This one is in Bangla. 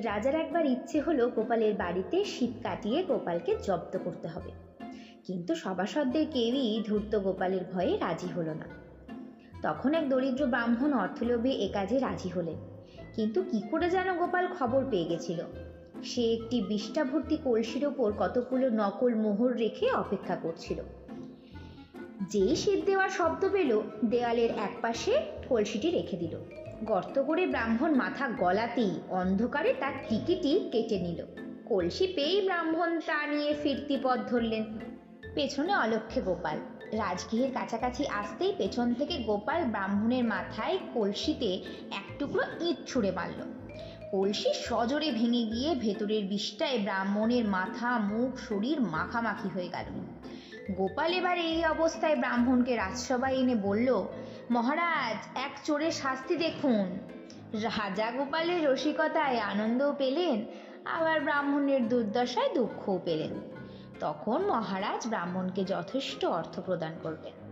রাজার একবার ইচ্ছে হলো গোপালের বাড়িতে শীত কাটিয়ে গোপালকে জব্দ করতে হবে। কিন্তু সভাসদদের কেউই ধূর্ত গোপালের ভয়ে রাজি হলো না। তখন এক দরিদ্র ব্রাহ্মণ অর্থলোভে এ কাজে রাজি হলেন। কিন্তু কি করে যেন গোপাল খবর পেয়ে গেছিল? সে একটি বিষ্ঠা ভর্তি কলসির ওপর কতগুলো নকল মোহর রেখে অপেক্ষা করছিল। যেই শীত দেওয়ার শব্দ পেল দেওয়ালের একপাশে কলসিটি রেখে দিল। গর্ত করে ব্রাহ্মণ মাথা গলাতেই অন্ধকারে তার টিকিটি কেটে নিল। কলসি পেয়েই ব্রাহ্মণ তা নিয়ে ফিরতি পথ ধরলেন। পেছনে অলক্ষে গোপাল। রাজগৃহের কাছাকাছি আসতেই পেছন থেকে গোপাল ব্রাহ্মণের মাথায় কলসিতে এক টুকরো ইট ছুঁড়ে মারল। কলসি সজোরে ভেঙে গিয়ে ভেতরের বিষ্টায় ব্রাহ্মণের মাথা, মুখ, শরীর মাখামাখি হয়ে গেল। গোপাল এবার এই অবস্থায় ব্রাহ্মণকে রাজসভায় এনে বলল, মহারাজ, এক চোরের শাস্তি দেখুন। রাজা গোপালের রসিকতায় আনন্দও পেলেন, আবার ব্রাহ্মণের দুর্দশায় দুঃখও পেলেন। তখন মহারাজ ব্রাহ্মণকে যথেষ্ট অর্থ প্রদান করবেন